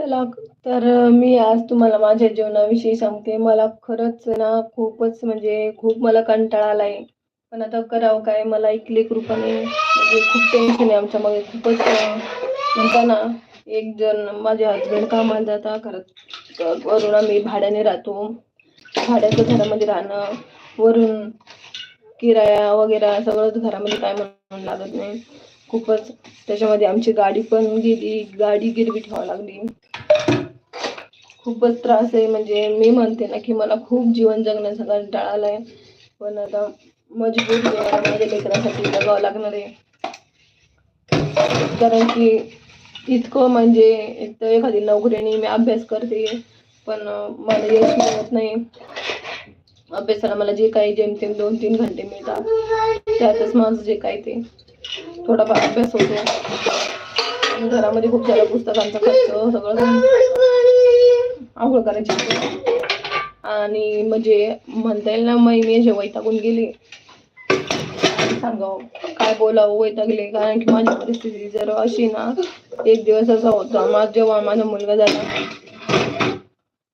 चला तर मी आज तुम्हाला माझ्या जीवनाविषयी सांगते. मला खरंच ना खूपच म्हणजे खूप मला कंटाळा आलाय. पण आता करावं काय? मला एक लेकरूपणे म्हणजे खूप टेन्शन आहे आमच्या मागे खूपच म्हणता ना एक जण माझे हजबंड कामाला जाता खरंच वरून आम्ही भाड्याने राहतो. भाड्याचं घरामध्ये राहणं वरून किराया वगैरे सगळंच घरामध्ये काय म्हणून लागत नाही. खूपच त्याच्यामध्ये आमची गाडी पण गेली. गाडी गिरवी ठेवावी लागली. खूपच त्रास आहे. म्हणजे मी म्हणते ना की मला खूप जीवन जगण्याचा कंटाळा आहे. पण आता मजबूर माझ्या लेकरासाठी जगावं लागणार आहे. कारण की इतकं म्हणजे एक तर एखादी नोकरीने मी अभ्यास करते पण मला यश मिळत नाही. अभ्यासाला मला जे काही जेमतेम दोन तीन घंटे मिळतात त्यातच माझं जे काही ते थोडाफार अभ्यास होतो. घरामध्ये खूप साऱ्या पुस्तकांचा खर्च सगळं आंघोळ करायची. आणि म्हणजे म्हणता येईल ना मी मी वैतागून गेली. काय सांगावं काय बोलावं वैतागले. कारण की माझी परिस्थिती जर अशी ना एक दिवस असा होता माझ जेव्हा माझा मुलगा झाला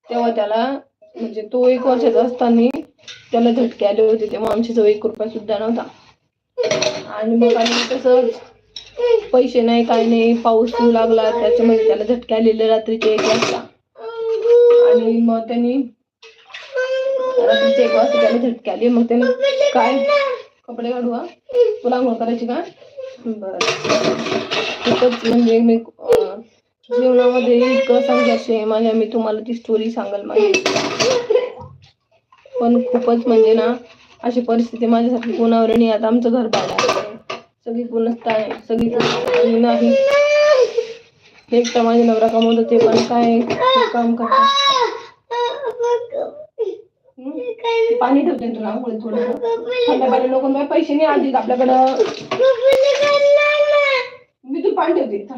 तेव्हा त्याला म्हणजे तो एक वर्षाचा असताना त्याला झटके आले होते. तेव्हा आमच्या जवळ एक रुपया सुद्धा नव्हता. आणि मग आम्ही तसंच पैसे नाही काय नाही पाऊस लागला त्याच्यामध्ये त्याला झटके आलेले रात्रीचे एक वाजता. आणि मग त्यांनी रात्रीचे एक वाजता त्याने झटके आली मग त्याने काय? कपडे काढू हा? तुला आंघोळ करायची का? बरं. खूपच म्हणजे मी जीवनामध्ये इतकं संघर्ष आहे माझ्या मी तुम्हाला ती स्टोरी सांगाल माझी. पण खूपच म्हणजे ना अशी परिस्थिती माझ्यासाठी कोणावर नाही. आता आमचं घर बाहेर सगळी पूर्णच आहे. सगळी पूर्ण नाही. एकटा तर माझे नवरा कमवत होते पण काय? काम करतात. पाणी ठेवते तुला आंघोळी थोडं. थंड नको पैसे नाही आधी आपल्याकडं. मी तू पाणी ठेवते का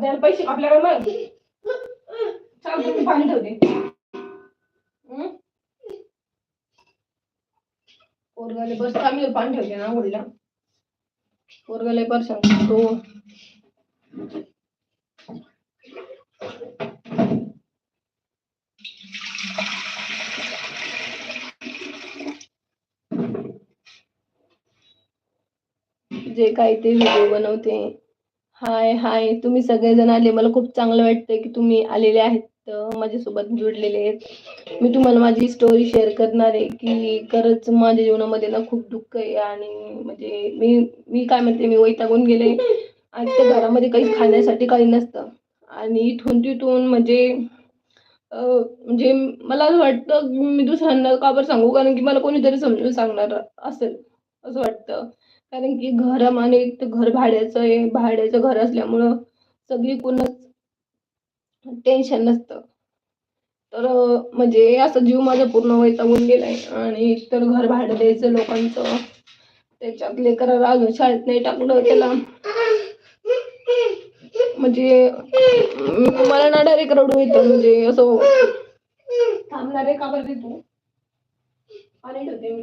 त्याला पैसे आपल्याकडे मग चालतो तू पाणी ठेवते. पोरगाले बस आम्ही पाणी ठेवते ना आंघोळीला पोरगाले बस तो. जे काही ते व्हिडिओ बनवते. हाय हाय. तुम्ही सगळेजण आले. मला खूप चांगलं वाटतंय की तुम्ही आलेले आहेत. माझ्यासोबत जुडलेले आहेत. मी तुम्हाला माझी स्टोरी शेअर करणार आहे की खरंच माझ्या जीवनामध्ये ना खूप दुःख आहे आणि म्हणजे मी मी काय म्हणते मी वैतागून गेले. आणि त्या घरामध्ये काही खाण्यासाठी काही नसतं. आणि इथून तिथून म्हणजे म्हणजे मला असं वाटतं मी दुसऱ्यांना का बरं सांगू? कारण की मला कोणीतरी समजून सांगणार असेल असं वाटतं. कारण की घरामाने एक तर घर भाड्याचं आहे भाड्याचं घर असल्यामुळं सगळी पूर्ण टेन्शन नसतं. तर म्हणजे असं जीव माझा पूर्ण वैतागून गेलाय. आणि एक तर घर भाडं द्यायचं लोकांचं. त्याच्यात लेकराला अजून शाळेत नाही टाकलं त्याला. म्हणजे मला ना डायरेक्ट रडू येतं. म्हणजे असं थांबणार आहे का बरं तू? पाणी ठेवते मी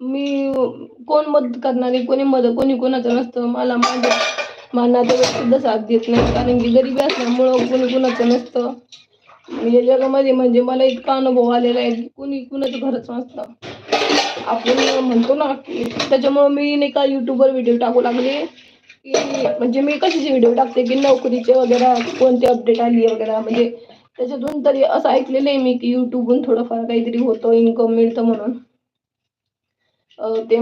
मी कोण मदत करणारे कोणी मदत कोणी कोणाचं नसतं. मला माझ्या मला नातेवाईक सुद्धा साथ देत नाही. कारण की गरीबी असल्यामुळं कोणी कोणाचं नसतं. या जगामध्ये म्हणजे मला इतका अनुभव आलेला आहे की कोणी कुणाचं घरच नसतं. आपण म्हणतो ना की त्याच्यामुळं मी नाही का युट्यूबवर व्हिडिओ टाकू लागले. की म्हणजे मी कशाचे व्हिडिओ टाकते? की नोकरीचे वगैरे कोणती अपडेट आली वगैरे? म्हणजे त्याच्यातून तरी असं ऐकलेलं आहे मी की युट्यूबहून थोडंफार काहीतरी होतं इन्कम मिळतं म्हणून. ते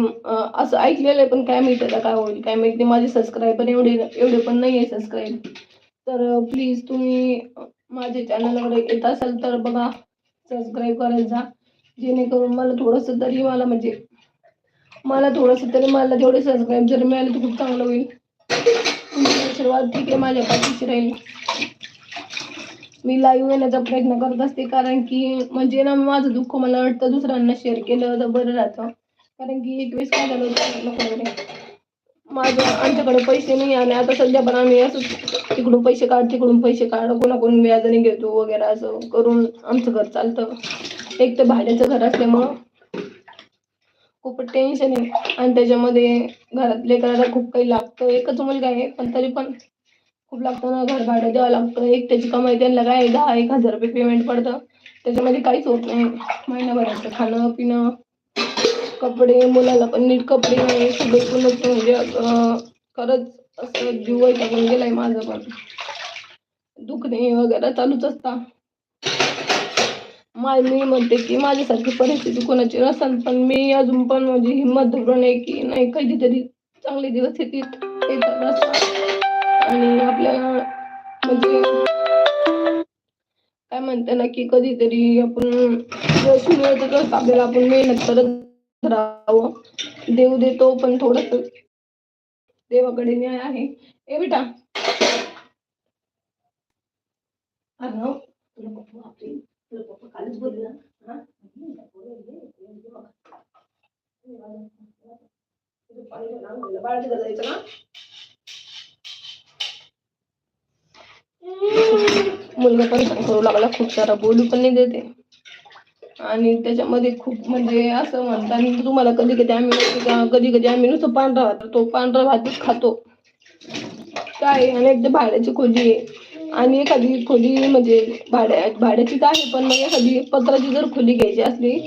असं ऐकलेलं आहे पण काय माहीत आता काय होईल काय माहिती माझे सबस्क्रायबर एवढे एवढे पण नाही आहे सबस्क्राईब तर प्लीज तुम्ही माझे चॅनलवर येत असाल तर बघा सबस्क्राईब करायला जा. जेणेकरून मला थोडंसं तरी मला म्हणजे मला थोडंसं तरी मला जेवढे सबस्क्राईब जर मिळाले तर खूप चांगलं होईल. तुमचे आशीर्वाद ठीक आहे माझ्या पाठीशी राहील. मी लाईव्ह येण्याचा प्रयत्न करत असते कारण की म्हणजे ना माझं दुःख मला वाटतं दुसऱ्यांना शेअर केलं तर बरं राहतं. कारण की एक वेळेस काय झालं होतं वगैरे माझं आमच्याकडे पैसे नाही आणि आता सध्या पण आम्ही असं तिकडून पैसे काढ तिकडून पैसे काढ कोणाकडून व्याजाने घेतो वगैरे असं करून आमचं घर चालतं. एक तर भाड्याचं घर असल्यामुळं खूप टेन्शन आहे. आणि त्याच्यामध्ये घरातले करायला खूप काही लागतं. एकच मुलगा आहे पण तरी पण खूप लागतं ना घर भाडं द्यावं लागतं. एक त्याची कमाई त्यांना काय दहा एक हजार रुपये पेमेंट पडतं. त्याच्यामध्ये काहीच होत नाही. महिनाभराचं खाणं पिणं कपडे मुलाला पण नीट कपडे नाही सगळे म्हणजे खरंच असं जीव टाकून गेलाय माझा पण. दुखणे वगैरे चालूच असता. मा मी म्हणते की माझ्यासारखी परिस्थिती कोणाची नसेल पण मी अजून पण म्हणजे हिंमत धरून आहे की नाही कधीतरी चांगले दिवस येतील येतात असतात आणि आपल्याला म्हणजे काय म्हणते ना की कधीतरी आपण यश मिळतच असतं आपल्याला आपण मेहनत करत करावं. देव देतो पण थोडस देवाकडे न्याय आहे. ए बेटा. अर्णव हो. तुला पप्पा तुला पप्पा कालच हा? जायचं ना मुलगा पण करू लागला खूप सारा बोलू पण नाही देते आणि त्याच्यामध्ये खूप म्हणजे असं म्हणतात तुम्हाला कधी कधी आम्ही कधी कधी आम्ही नुसतं पांढरा भात तो पांढरा भातच खातो. काय आणि एकदा भाड्याची खोली आहे. आणि एखादी खोली म्हणजे भाड्या भाड्याचीच आहे पण मग एखादी पत्राची जर खोली घ्यायची असली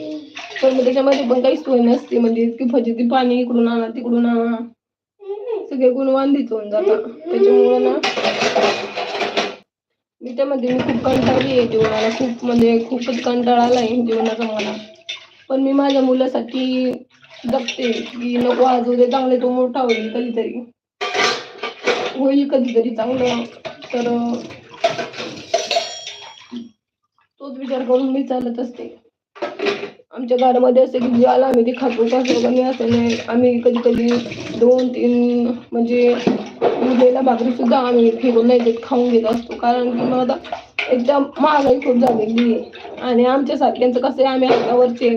तर मग त्याच्यामध्ये पण काही सोय नसते. म्हणजे इतकी फजिती पाणी इकडून आणा तिकडून आणा. सगळे गुण वांदीच होऊन जातात. त्याच्यामुळे ना त्यामध्ये मी खूप कंटाळली आहे जीवनाला. खूप म्हणजे खूपच कंटाळा आहे जीवनाचा मला. पण मी माझ्या मुलासाठी जगते की नको आज उद्या चांगले तो मोठा होईल कधीतरी. होईल कधीतरी चांगलं. तर तोच विचार करून मी चालत असते. आमच्या घरामध्ये असं की ज्याला आम्ही ते खातो कसं कमी असं नाही. आम्ही कधी कधी दोन तीन म्हणजे उद्याला भाकरी सुद्धा आम्ही फिरून नाही देत खाऊन घेत असतो. कारण की मग आता एकदम महागाई खूप झालेली आहे. आणि आमच्या सारख्यांचं कसं आहे आम्ही हातावरचे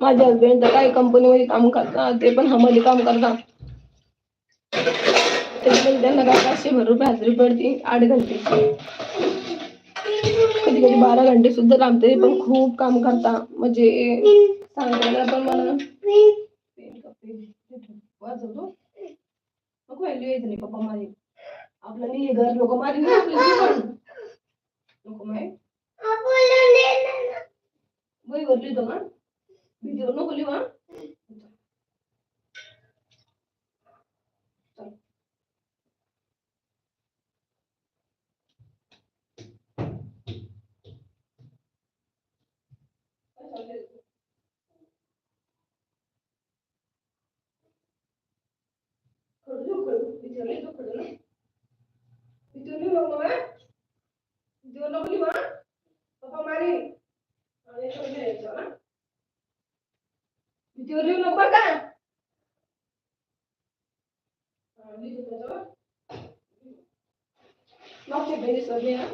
माझ्या हसबंड तर काही कंपनीमध्ये काम करतात ते पण हमाली काम करतात. त्यांना काय पाचशे भर रुपये हजेरी पडते आठ घंटे कधी कधी बारा घंटे सुद्धा लांबते पण खूप काम करता. म्हणजे सांगायला पण मला व्हॅल्यू येत नाही पप्पा माझी आपलं नाही घर लोक जीवन. नको माय वही वर लिहितो ना. भीतीवर नको लिहू हा चल. काय चाललंय? खडू देऊ खडू भीतीवर लिहितो खडू ना भीतीवर लिहू नको माय भीतीवर नको लिहू हा पप्पा मारी आणि याच्यावर लिहायचं हा भीतीवर लिहू नको बरं का हा, लिहितो त्याच्यावर मागच्या पेजेसवर लिहा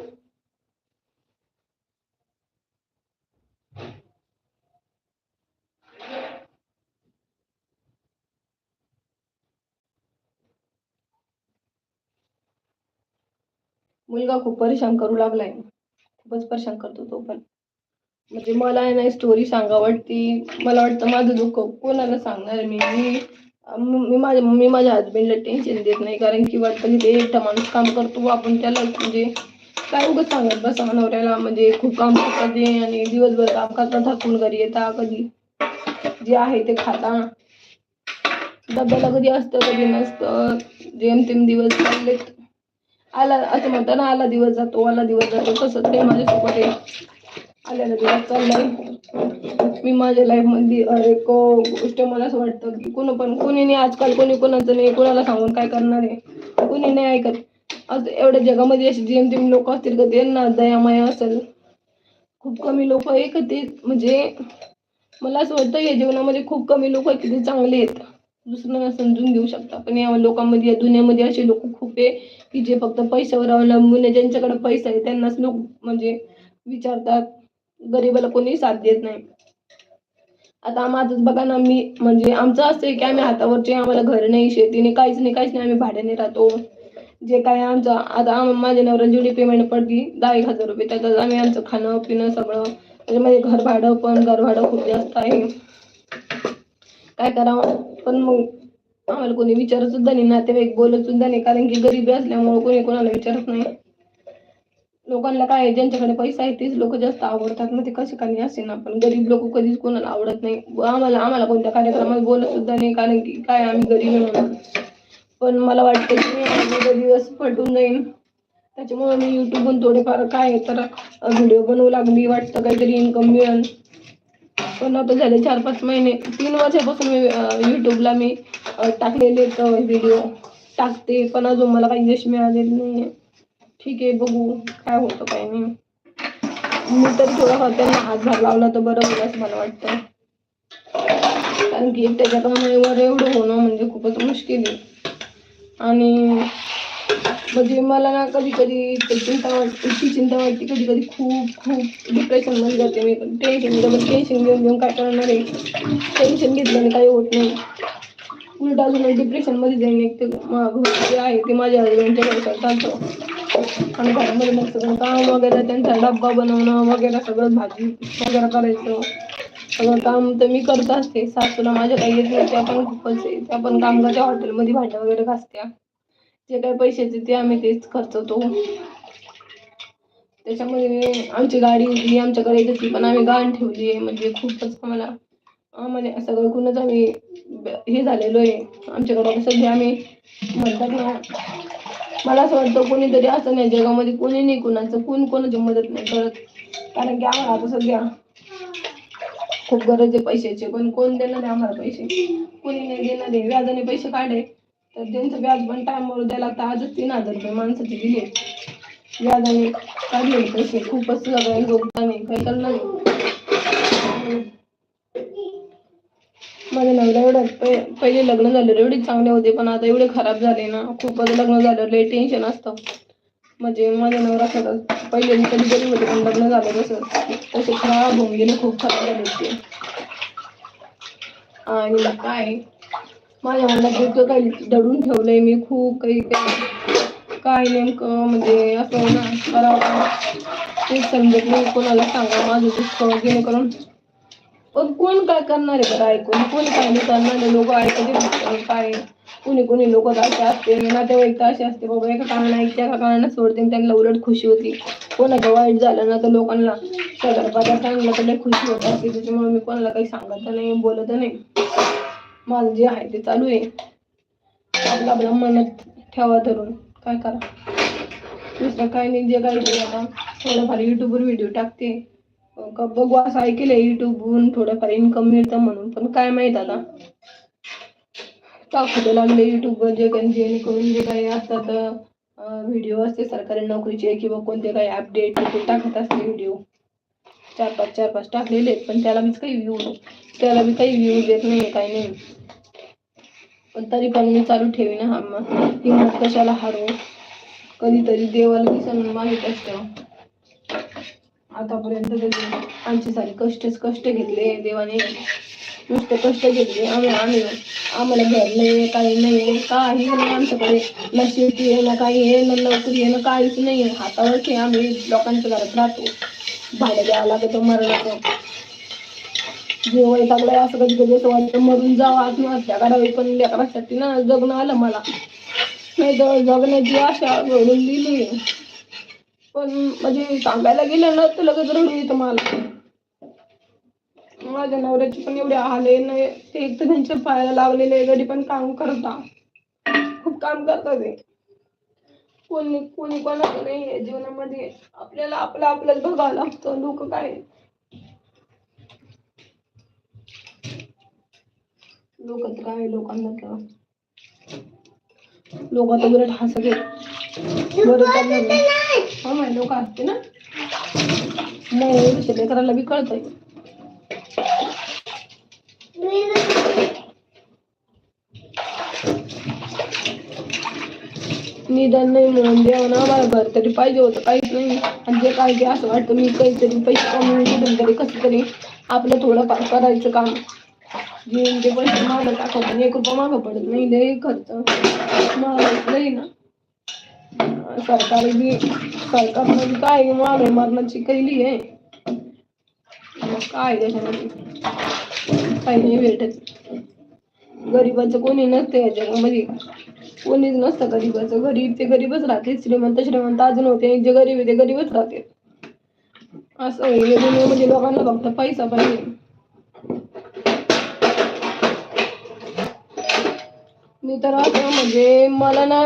मुलगा खूप परेशान करू लागलाय. खूपच परेशान करतो तो पण. म्हणजे मला आहे ना स्टोरी सांगा वाटती. मला वाटतं माझं दुःख कोणाला सांगणार मी? मी मी माझ्या मी माझ्या हजबंडला टेन्शन देत नाही. कारण की वाटतं की ते एकटा माणूस काम करतो. आपण त्याला म्हणजे काय उगाच सांगत बसा नवऱ्याला. म्हणजे खूप काम करतात ते आणि दिवसभर काम करता थकून घरी येता कधी. जे आहे ते खाता. डब्याला कधी असतं कधी नसतं. जेमतेम दिवस चाललेत. आला असं म्हणतात ना आला दिवस जातो आला दिवस जातो तसंच ते माझ्यासोबत आहे. आलेला दिवस चाललाय. मी माझ्या लाईफमध्ये अरे को गोष्ट मला असं वाटतं की कोण पण कोणी नाही आजकाल कोणी कोणाचं नाही कोणाला सांगून काय करणार आहे? कोणी नाही ऐकत. असं एवढ्या जगामध्ये असे जेमतेम लोक असतील का त्यांना दयामाया असेल. खूप कमी लोक आहे म्हणजे मला असं वाटतं या जीवनामध्ये खूप कमी लोक आहेत की चांगले आहेत. दुसऱ्यांना समजून घेऊ शकता. पण या लोकांमध्ये या दुनियामध्ये असे लोक खूप आहे की जे फक्त पैशावर अवलंबून आहे ज्यांच्याकडे पैसा आहे त्यांनाच लोक म्हणजे विचारतात. गरीबाला कोणी साथ देत नाही. आता माझंच बघा ना मी म्हणजे आमचं असं आहे की आम्ही हातावरचे आम्हाला घर नाही शेती नाही काहीच नाही काहीच नाही आम्ही भाड्याने राहतो. जे काय आमचं आता माझ्या नवरा जेवढी पेमेंट पडली दहा एक हजार रुपये. त्याच्यात आम्ही आमचं खाणं पिणं सगळं. म्हणजे त्याच्यामध्ये घर भाडं पण घर भाडं खूप जास्त आहे. काय करावं? पण मग आम्हाला कोणी विचारत सुद्धा नाही नातेवाईक बोलत सुद्धा नाही कारण की गरिबी असल्यामुळे कोणी कोणाला विचारत नाही. लोकांना काय आहे, ज्यांच्याकडे पैसा आहे तेच लोक जास्त आवडतात. मग ते कसे काही असे ना पण गरीब लोक कधीच कोणाला आवडत नाही. आम्हाला आम्हाला कोणत्या कार्यक्रमात बोलत सुद्धा नाही कारण की काय आम्ही गरीब आहे म्हणून. पण मला वाटतं की मी माझा दिवस पटून जाईन. त्याच्यामुळे मी युट्यूबहून थोडेफार काय तर व्हिडिओ बनवू लागली. वाटतं काहीतरी इन्कम मिळेल. पण आता झाले चार पाच महिने. तीन वर्षापासून मी युट्यूबला मी टाकलेले व्हिडिओ टाकते पण अजून मला काही यश मिळालेलं नाही आहे ठीक आहे बघू काय होतं काय नाही. मी तरी थोडाफार त्यांना हातभार लावला तर बरं होईल असं मला वाटतं. कारण की त्याच्यात म्हणजे कमाईवर एवढं होणं म्हणजे खूपच मुश्किल आहे. आणि म्हणजे मला ना कधी कधी चिंता वाटते ती चिंता वाटते कधी कधी खूप खूप डिप्रेशनमध्ये जाते मी. टेन्शन घेऊन टेन्शन घेऊन घेऊन काय करणार आहे? टेन्शन घेतल्याने काही होत नाही. उलट अजून डिप्रेशनमध्ये जाईन. एक ते जे आहे ते माझ्या हजबंडच्या घरचा चालतो. आणि घरामध्ये मग सगळं काम वगैरे त्यांचा डब्बा बनवणं वगैरे सगळं भाजी वगैरे करायचं. सगळं काम तर मी करत असते. सासूला माझ्या काही येत नाही त्या पण खूपच आहे. त्या पण काम कामगारच्या हॉटेलमध्ये भांड्या वगैरे घासत्या. जे काय पैशाचे ते आम्ही तेच खर्चवतो त्याच्यामध्ये आमची गाडी होती आमच्याकडे तशी पण आम्ही गाण ठेवली आहे. म्हणजे खूपच आम्हाला आम्हाला सगळं कुणच आम्ही हे झालेलो आहे. आमच्याकडे सध्या आम्ही म्हणतात ना मला असं वाटतं कोणीतरी असं नाही जगामध्ये कोणी नाही कुणाचं कोण कोणाची मदत नाही करत. कारण की आम्हाला आता सध्या खूप गरज आहे पैशाची. पण कोण देणार आहे आम्हाला पैसे? कोणी नाही देणार आहे. व्याजाने पैसे काढे तर त्यांचं व्याज पण टायमावर द्यायला लागतं. आजच तीन हजार रुपये माणसाचे दिले. व्याजाने काढले पैसे. खूपच सगळं योगदान आहे. काही करणार माझ्या लग्न एवढं पहि- पहिले लग्न झालेलं एवढे चांगले होते पण आता एवढे खराब झाले ना. खूपच लग्न झालं लय टेन्शन असतं. म्हणजे माझ्या नवरा खरंच पहिले कधी कधी होते पण लग्न झालं तसं. तसे खराब होऊन गेले खूप खराब झाले ते आणि काय? माझ्या मनात इतकं काही दडून ठेवलंय. मी खूप काही काही काय नेमकं म्हणजे असं ना करावं. तेच समजत नाही. कोणाला सांगा माझं दुःख जेणेकरून पण कोण काय करणार आहे बरं ऐकून? कोणी काय नाही करणार लोक ऐकते काय कोणी कोणी लोक असे असते. नातेवाईक तर असे असते. बाबा एका कानाला ऐकते एका कारणा सोडते त्यांना उलट खुशी होती. कोणाचं वाईट झालं ना तर लोकांना सगळ्या सांगितलं तर खुशी होत असते त्याच्यामुळे मी कोणाला काही सांगत नाही बोलत नाही. माझं जे आहे ते चालू आहे. आपलं आपलं मनात ठेवा धरून. काय करा? दुसरं काय नाही जे काही आता थोडंफार युट्यूबवर व्हिडिओ टाकते. का बघू असं ऐकलंय युट्यूबवरून थोडंफार इन्कम मिळतं म्हणून. पण काय माहीत आता? टाकू लागले युट्यूबवर जे काही जेणेकरून जे काही असतात व्हिडिओ असते सरकारी नोकरीचे किंवा कोणते काही अपडेट ते टाकत असते व्हिडिओ चार पाच चार पाच टाकलेले आहेत पण त्याला बीच काही व्ह्यू त्याला बी काही व्ह्यू देत नाही काही नाही. पण तरी पण मी चालू ठेवीन हा मग. हिंमत कशाला हारू कधीतरी देवाला दिसन माहीत असतं. आतापर्यंत त्याचे आमचे सारे कष्टच कष्ट घेतले देवाने. नुसते कष्ट घेतले. आम्ही आम्ही आम्हाला घर नाही काही नाही काही नाही आमच्याकडे. ना शेती आहे ना काही आहे ना नोकरी आहे ना काहीच नाही आहे. हातावरती आम्ही लोकांच्या घरात राहतो. भाड्या द्यावं लागतं मरणाचं. जीव वैतागलाय असं कधी कधी असं वाटतं मरून जावं आत्महत्या काढावी पण लेकरासाठी ना जगणं आलं मला. नाही तर जगण्याची आशा घडून दिली पण म्हणजे सांगायला गेलं ना तर लगेच रडू येतं मला. माझ्या नवऱ्याची पण एवढे आले नाही ते एक तर त्यांच्या पायाला लावलेले घरी पण काम करता. खूप काम करतात ते. कोणी कोणी कोणाचं नाही आहे जीवनामध्ये. आपल्याला आपलं आपलंच बघावं लागतं लोक काय लोक तर काय लोकांना तर. लोक आता उलट हसत बरं चाललं ना. हा लोक असते ना. मग करायला बी कळतंय. निदान नाही म्हणून देवानं आम्हाला घर तरी पाहिजे होतं काहीच नाही. आणि जे काय ते असं वाटतं मी काहीतरी पैसे कमी कुठून तरी कसं तरी आपलं थोडंफार करायचं काम. जे ते पैसे मागं टाकत एक रुपया मागं पडत नाही लय खर्च. मागं लई ना. सरकारी बी सरकारनं काय मागे मरणाची कैली आहे. मग काय त्याच्यामध्ये? काही नाही भेटत. गरीबाचं कोणी नसतं या जगामध्ये. कोणीच नसतं गरीबाचं. गरीब ते गरीबच राहते. श्रीमंत श्रीमंत अजून होते. जे गरीब आहे ते गरीबच राहते. असं म्हणजे लोकांना फक्त पैसा पाहिजे. मी तर असं म्हणजे मला ना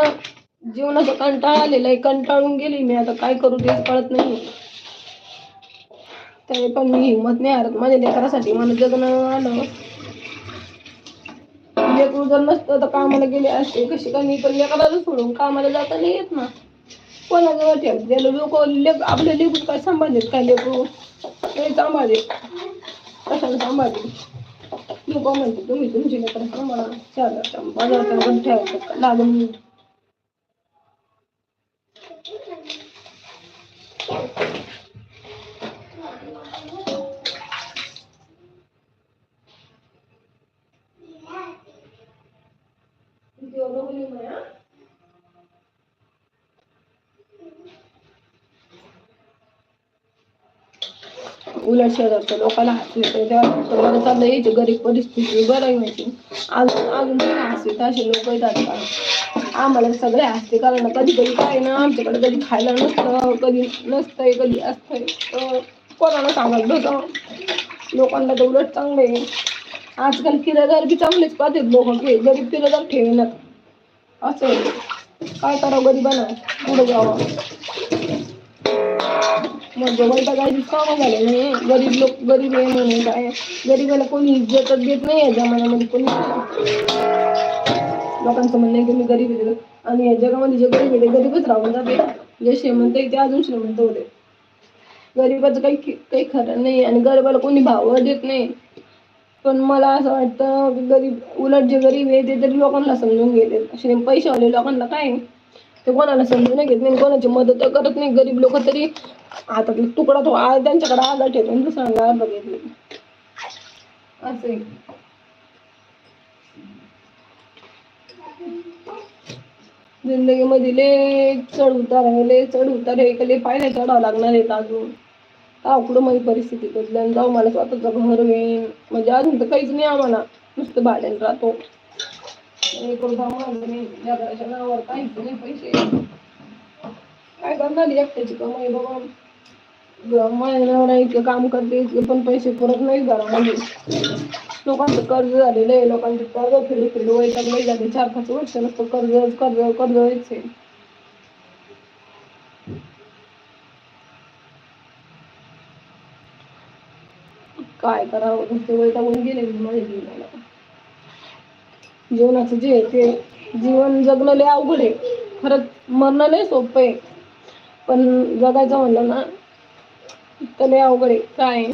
जीवनाचा कंटाळा आलेला आहे. कंटाळून गेली मी. आता काय करू तेच कळत नाही. तरी पण मी हिंमत नाही हरत. माझ्या लेकरासाठी मला जगणं आलं. लेकरू जर नसतं तर कामाला गेले असते. कशी का मी पण लेकराला सोडून कामाला जाता नाही येत ना. कोणाजवळ ठेवत? गेलो लोक लेक आपले लेकरू काय सांभाळलेत काय लेकरू? ते सांभाळले कशाला सांभाळले लोक म्हणते तुम्ही तुमची लेकरं सांभाळा चार बाजार ठेवायचं का? लागून उलट तेव्हा वाटतं बरं चाललं यायची गरीब परिस्थिती बरं आहे माहिती अजून अजून तरी असे लोक येतात का आम्हाला सगळे हसते कारण कधी कधी काय ना आमच्याकडे कधी खायला नसतं कधी नसतंय कधी असतंय तर कोणाला सांगाल बघा लोकांना तर उलट चांगलं आहे आजकाल किरायदार बी चांगलेच पाहतात लोक गरीब किरायदार ठेवेनात असं काय करावं गरीबांना पुढे जावं म्हणजे वैतागायची कामं झाले नाही गरीब लोक गरीब आहे म्हणून काय? गरीबाला कोणी इज्जतच देत नाही या जमान्यामध्ये कोणी. लोकांचं म्हणणं आहे की मी गरीब आहे. आणि या जगामध्ये जे गरीब आहे ते गरीबच राहून जाते जे श्रीमंत आहे ते अजून श्रीमंत होते. गरीबाचं काही काही खरं नाही आणि गरीबाला कोणी भाव देत नाही. पण मला असं वाटतं गरीब उलट जे गरीब आहे ते तरी लोकांना समजून गेले. असे पैसेवाले लोकांना काय? ते कोणाला समजून नाही घेत नाही कोणाची मदत करत नाही. गरीब लोक तरी आता तुकडा तो त्यांच्याकडे आला ठेवतो आणि दुसऱ्यांना बघितले. असं आहे. जिंदगीमध्ये लय चढ उतार आहे लय चढ उतार आहे का लय पायऱ्या चढावं लागणार आहेत अजून. का उकडं माझी परिस्थिती बदलून जाऊ मला स्वतःचं घर होईल म्हणजे अजून तर काहीच नाही आम्हाला. नुसतं भाड्याने राहतो. जगाच्या नावावर काहीच नाही पैसे. काय करणार एकट्याची कमाई बाबा ग- इतकं काम करते इतके पण पैसे पुरत नाही घरामध्ये लोकांचं कर्ज झालेलं आहे लोकांचे कर्ज फिरू फिरू वैताग नाही झाले चार पाच वर्ष नसतं कर्ज कर्ज कर्ज आहे. काय करावं? नुसते वैतागून गेले माझ्या जीवनाला. जीवनाचं जे आहे ते जीवन जगणं लय अवघड आहे. खरंच मरणं लय सोपं आहे. पण जगायचं म्हणलं ना तर अवघड आहे. काय?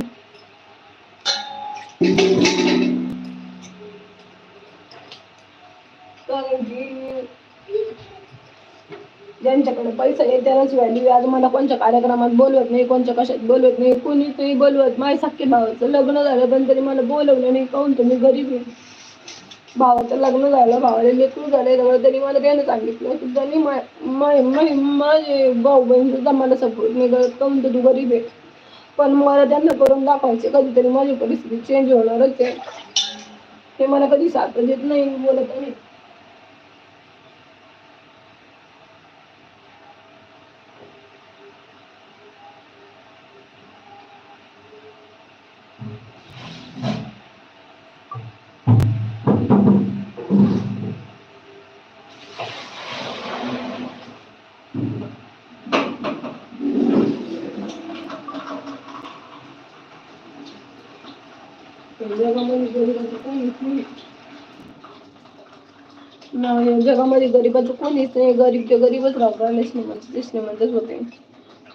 ज्यांच्याकडे पैसा आहे त्यालाच व्हॅल्यू आज मला कोणत्या कार्यक्रमात बोलवत नाही कोणत्या कशात बोलवत नाही कोणी नाही. बोलवत माझ्या सारखे भावाचं लग्न झालं पण तरी मला बोलवलं नाही. काहून तुम्ही? गरीब आहे. भावाचं लग्न झालं भावाला लेकरू झालं त्यामुळे तरी मला त्याने सांगितलं. की त्यांनी माझे भाऊ बहीण सुद्धा मला सपोर्ट नाही करत. काहून तर तू गरीब आहे. पण मला त्यांना करून दाखवायचे कधीतरी माझी परिस्थिती चेंज होणारच आहे. ते मला कधी साथ देत नाही बोलत नाही जगामध्ये गरिबाचं कोणीच नाही ना जगामध्ये गरिबाचं कोणीच नाही. गरीब ते गरीबच राहतात आणि श्रीमंत होते.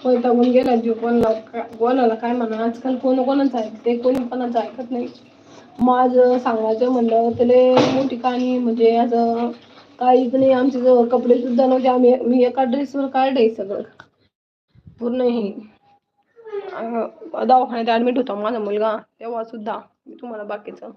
वैतागून गेला जीव. कोणाला का- कोणाला काय म्हणा. आजकाल कोण कोणाचं ऐकते कोणी कोणाचं ऐकत नाही. माझं सांगायचं म्हणलं तर लय मोठी कहाणी म्हणजे असं काहीच नाही. आमचे जवळ कपडे सुद्धा नव्हते. आम्ही मी एका ड्रेसवर काढले सगळं. पूर्ण हे. दवाखान्यात ऍडमिट होता माझा मुलगा. तेव्हा सुद्धा. मी तुम्हाला बाकीचं